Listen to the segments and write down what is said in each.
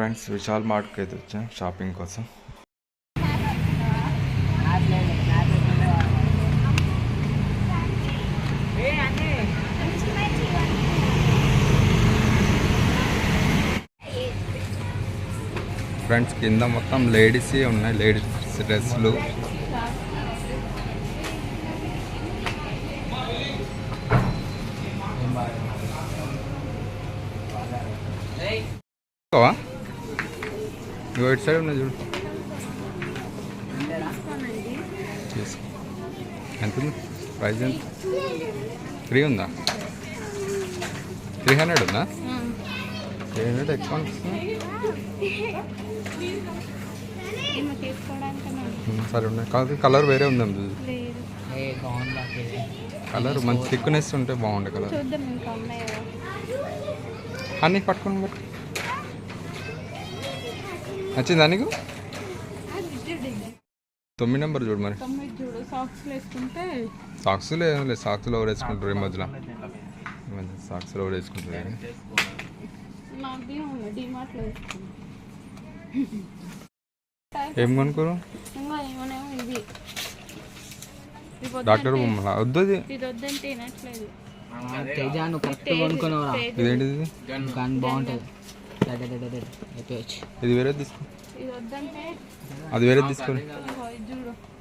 Friends Vishal మార్ట్కి అయితే వచ్చాం shopping కోసం ఫ్రెండ్స్ కింద మొత్తం లేడీస్ ఉన్నాయి లేడీస్ డ్రెస్సులు ఓకేవా? ఇటు సైడ్ ఉన్నాయి చూడు. ఎంత ఉంది? ప్రైస్ ఎంత? త్రీ ఉందా? త్రీ హండ్రెడ్ ఉందా? త్రీ హండ్రెడ్ ఎక్కువ ఉమ్, సరే ఉన్నాయి. కాదు కలర్ వేరే ఉందేమో చూడు. కలర్ మంచి థిక్నెస్ ఉంటే బాగుండే కలర్. అన్నీ పట్టుకొని పట్టు. నచ్చిందా నీకు? తొమ్మిది నెంబర్ చూడు మరి. సాక్స్ వేసుకుంటే సాక్స్లో ఏం లేదు సాక్స్లో ఎవరు వేసుకుంటారు ఈ మధ్యలో? సాక్స్లో ఎవరు వేసుకుంటారు ఏం కొనుక్కోరు డాక్టర్ బొమ్మలా? వద్దు ఇది ఇదేంటిది? ఇది కానీ బాగుంటుంది. ఇది వేరే తీసుకో. ఇది అది వేరే తీసుకోరు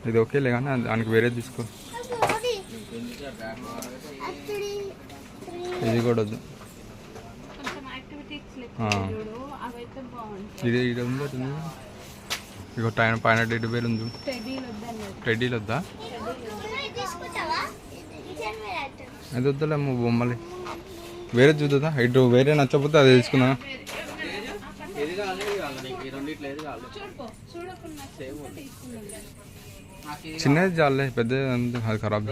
ఇది ఓకేలే కానీ దానికి వేరే తీసుకో. ఇది కూడా వద్దు. కొంచెం యాక్టివిటీస్ ఇది ఇది ఇగో పైన పైన డెడ్ ఉంది. టెడ్డీలు వద్దా? అది వద్దులేమో బొమ్మలే. వేరే చూద్దా ఇటు వేరే నచ్చకపోతే అది తీసుకుందా చిన్నది చాలే పెద్దది అంత- అది ఖరాబ్.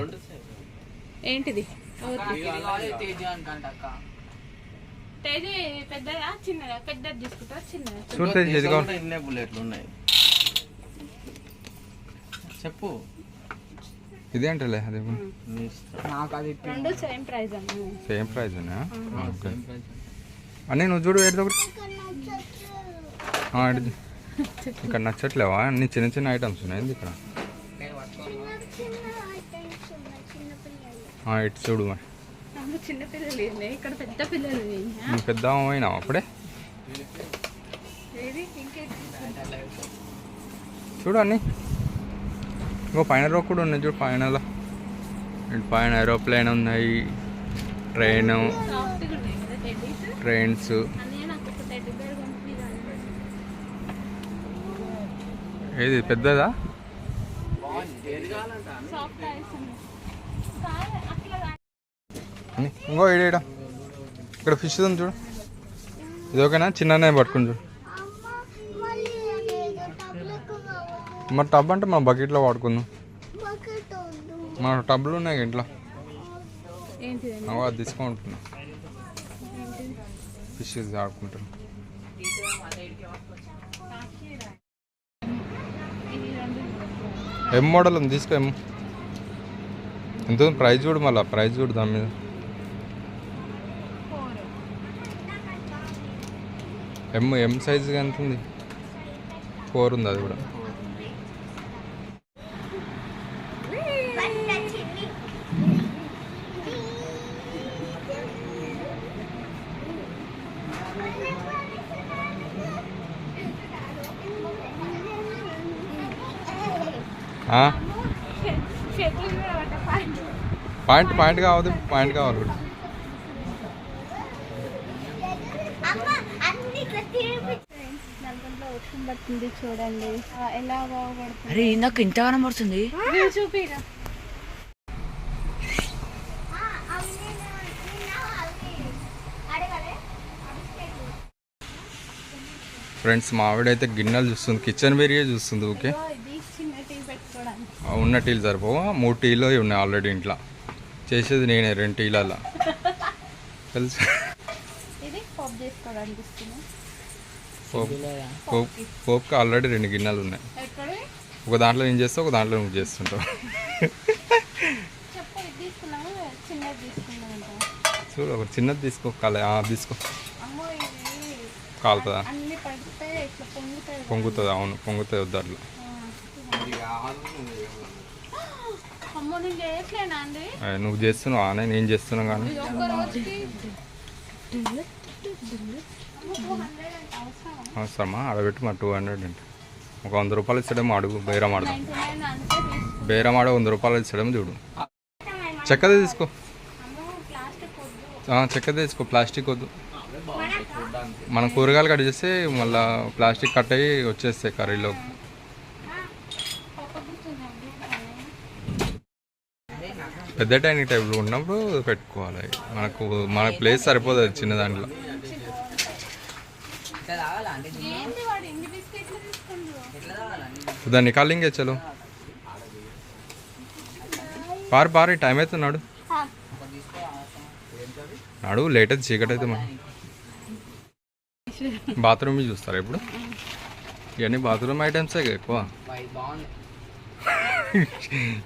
ఏంటిది? తేజీ ఇన్నే బుల్లెట్లు ఉన్నాయి. చెప్పు. ఇది అంటలే అది. నాకు అది రెండు సేమ్ ప్రైస్ అన్న సేమ్ ప్రైస్ ఓకే. అన్నీ నువ్వు చూడు వేరే ఒకటి. ఇక్కడ నచ్చట్లేవా? అన్ని చిన్న చిన్న ఐటమ్స్ ఉన్నాయి ఇక్కడ? ఇటు చూడు పెద్ద అయినావు అప్పుడే? చూడు అన్ని. ఇంకో పైన రో కూడా ఉన్నాయి చూడు పైనలో. ఇటు పైన ఏరోప్లేన్ ఉన్నాయి ట్రైన్ ట్రైన్స్ అన్నీ నాకు ఒక టెడ్డీ బేర్ పంపించాలి ఏది పెద్దదా? ఇంకో ఈడ ఈడ. ఇక్కడ ఫిష్ ఉంది చూడు. ఇది ఓకేనా? చిన్ననే పట్టుకుని చూడు. మరి టబ్ అంటే మన బకెట్లో వాడుకుందాం. మన టబ్లు ఉన్నాయి ఇంట్లో. అవి అది తీసుకుంటున్నా ఫిష్ ఆడుకుంటాను ఇది రెండు ఎం మోడల్ ఉంది తీసుకో ఎం ఎంత ఉంది? చూడు మళ్ళీ ప్రైజ్ చూడు దాని మీద. ఎం ఎం సైజ్ ఎంత ఉంది? ఫోర్ ఉంది అది కూడా. పాయింట్ పాయింట్ కావద్దు పాయింట్ కావాలి. పడుతుంది చూడండి. ఆ, ఎలా బాగుపడుతుంది? అరే నాకు ఇంత కనబడుతుంది చూపిరా. ఫ్రెండ్స్ మా ఆవిడైతే గిన్నెలు చూస్తుంది కిచెన్ వేరియే చూస్తుంది ఓకే ఇది చిన్న టీ పెట్టుకోవడానికి ఆ ఉన్న టీలు సరిపోవా? మూడు టీలు ఉన్నాయి ఆల్రెడీ ఇంట్లో. చేసేది నేనే రెండు టీలల్లా. తెలుసు? ఇది పాప్ చేసుకోవడానికి ఇస్తున్నాం. పోప్ పోప్ పోప్కి ఆల్రెడీ రెండు గిన్నెలు ఉన్నాయి. ఒక దాంట్లో నేను చేస్తా ఒక దాంట్లో నువ్వు చేస్తుంటావు. చూడు ఒక చిన్నది తీసుకో కల ఆ, తీసుకో. అమ్మో ఇది కాలుతుందా? అన్ని పడితే ఇట్లా పొంగుతాయి పొంగుతుంది అవును పొంగుతుంది వద్దు అట్లా. నువ్వు చేస్తున్నావు? ఆనే నేను చేస్తున్నా కానీ. అవసరమా? అడబెట్టు మా టూ హండ్రెడ్ అంటే. ఒక వంద రూపాయలు ఇచ్చడేమో అడుగు బేరం ఆడదాం. బేరం ఆడ వంద రూపాయలు ఇచ్చడం చూడు. చెక్కదే తీసుకో. చెక్కదే తీసుకో ప్లాస్టిక్ వద్దు. మనం కూరగాయలు కట్ చేస్తే మళ్ళీ ప్లాస్టిక్ కట్ అయ్యి వచ్చేస్తాయి కర్రీలో పెద్ద డైనింగ్ టేబుల్ ఉన్నప్పుడు పెట్టుకోవాలి. మనకు మన ప్లేస్ సరిపోదు చిన్న దాంట్లో. దాన్ని కాలింగే చలో? పారు పారు టైం అవుతున్నాడు నాడు. లేట్ అయితే చీకటి అయితే మనం బాత్రూమ్ చూస్తారా ఇప్పుడు? ఇవన్నీ బాత్రూమ్ ఐటమ్సే ఎక్కువ.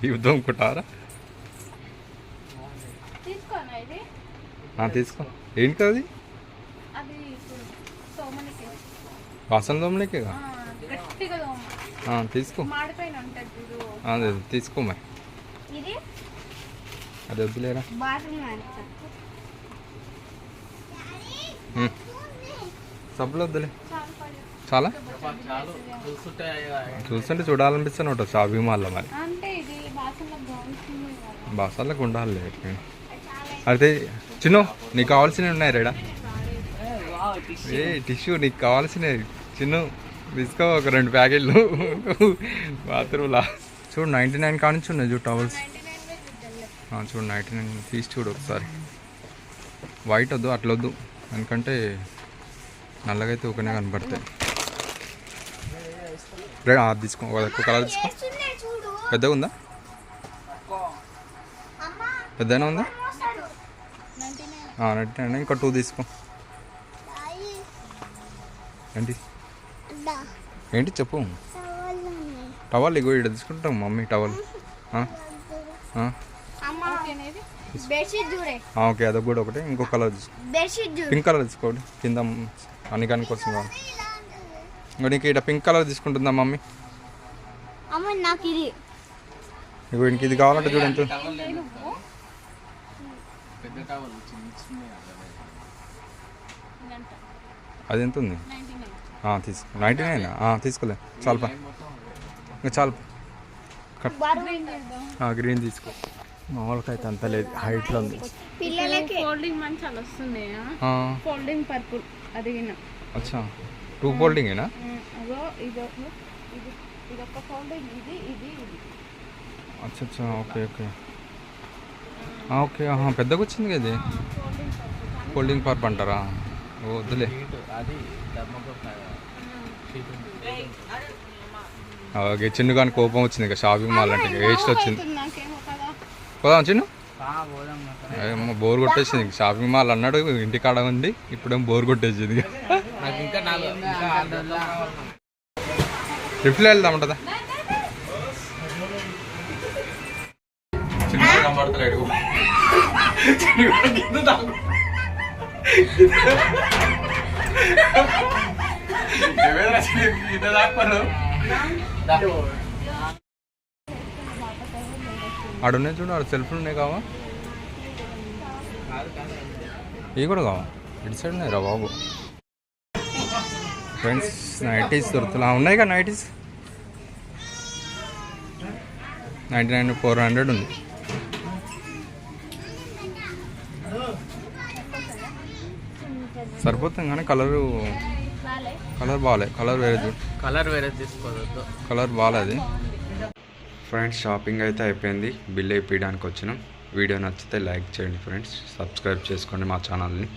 ఇవి దొంగకుంటారా తీసుకో. ఏంటి కదా వాసన దోమలేకేగా? ఆ, గట్టిగా దోమ. ఆ, తీసుకో. అదే తీసుకో మరి. ఇది? అది వద్దులేరా. సబ్బులు వద్దులే. చాలు పడి. చాలా? చాలు. చూస్తుంటే చూడాలనిపిస్తూనే ఉంటుంది షాపింగ్ మాల్లో మరి. బాసాలకు ఉండాలి. అయితే చిన్న నీకు కావాల్సినవి ఉన్నాయి రేడా? ఏ టిష్యూ. నీకు కావాల్సినవి. చిన్న తీసుకో ఒక రెండు ప్యాకెట్లు. బాత్రూమ్లా చూడు నైంటీ నైన్ కానించి ఉన్నాయి చూడు టవల్స్. ఆ, చూడు నైంటీ నైన్ తీసి చూడు ఒకసారి. వైట్ వద్దు అట్లా వద్దు ఎందుకంటే నల్లగైతే ఒకనే కనపడతాయి. రే అది తీసుకో ఒక కలర్ తీసుకో. పెద్దగా ఉందా పెద్దగా ఉందా? నైంటీ నైన్ ఇంకా టూ తీసుకో. ఏంటి? ఏంటి చెప్పు. టవల్ ఇగో ఇక్కడ తీసుకుంటాం మమ్మీ టవల్. ఓకే అదొక కూడా ఒకటి ఇంకో కలర్ తీసుకో. పింక్ కలర్ తీసుకోండి. కింద అన్ని కాని కోసం కావాలి ఇంకో నీకు ఇక్కడ పింక్ కలర్ తీసుకుంటుందా మమ్మీ? అమ్మ నాకు ఇది. ఇగో ఇంక ఇది కావాలంటే చూడండి పెద్ద టవల్ అది ఎంత ఉంది నైంటీ నైన్ ఆ, తీసుకో నైంటీ నైన్ తీసుకోలే చాలు ఇంకా చాలు గ్రీన్ తీసుకో. మామూలుగా అయితే అంత లేదు. హైట్లో ఉంది. పిల్లలకి ఫోల్డింగ్ మంచాలు వస్తున్నాయా ఆ, ఫోల్డింగ్ పర్పుల్ అడిగిన అచ్చా. టూ ఫోల్డింగేనా? అదో ఇదో ఇది ఇదొక ఫోల్డింగ్. ఇది ఇది ఇది. అచ్చా అచ్చా ఓకే ఓకే. ఓకే ఆహా పెద్దగా వచ్చింది కదా ఫోల్డింగ్ పర్ప్ అంటారా? వద్దులే. ఓకే చిన్న కానీ కోపం వచ్చింది ఇక షాపింగ్ మాల్ అంటే వేస్ట్ వచ్చింది. పోదాం చిన్ను బోర్ కొట్టేసింది. షాపింగ్ మాల్ అన్నాడు ఇంటికాడ ఉంది ఇప్పుడేమో బోర్ కొట్టేసింది. ట్రిప్లో వెళ్దాం ఉంటుందా చిన్న కనబడతలేడు. ఆడున్నాయి చూడు ఆడ సెల్ఫ్లు ఉన్నాయి కావా? ఇవి కూడా కావా? ఇటు సైడ్ ఉన్నాయి రా బాబు ఫ్రెండ్స్ నైటీస్ దొరుకుతున్నా ఉన్నాయి కదా nighties ninety nine four hundred ఉంది. సరిపోతుంది కానీ కలరు కలర్ బాగాలే కలర్ వేరే కలర్ వేరే తీసుకోవద్దు. కలర్ బాగాలేదు ఫ్రెండ్స్ షాపింగ్ అయితే అయిపోయింది. బిల్ వేయించడానికి వచ్చినాం. వీడియో నచ్చితే లైక్ చేయండి ఫ్రెండ్స్. సబ్స్క్రైబ్ చేసుకోండి మా ఛానల్ని.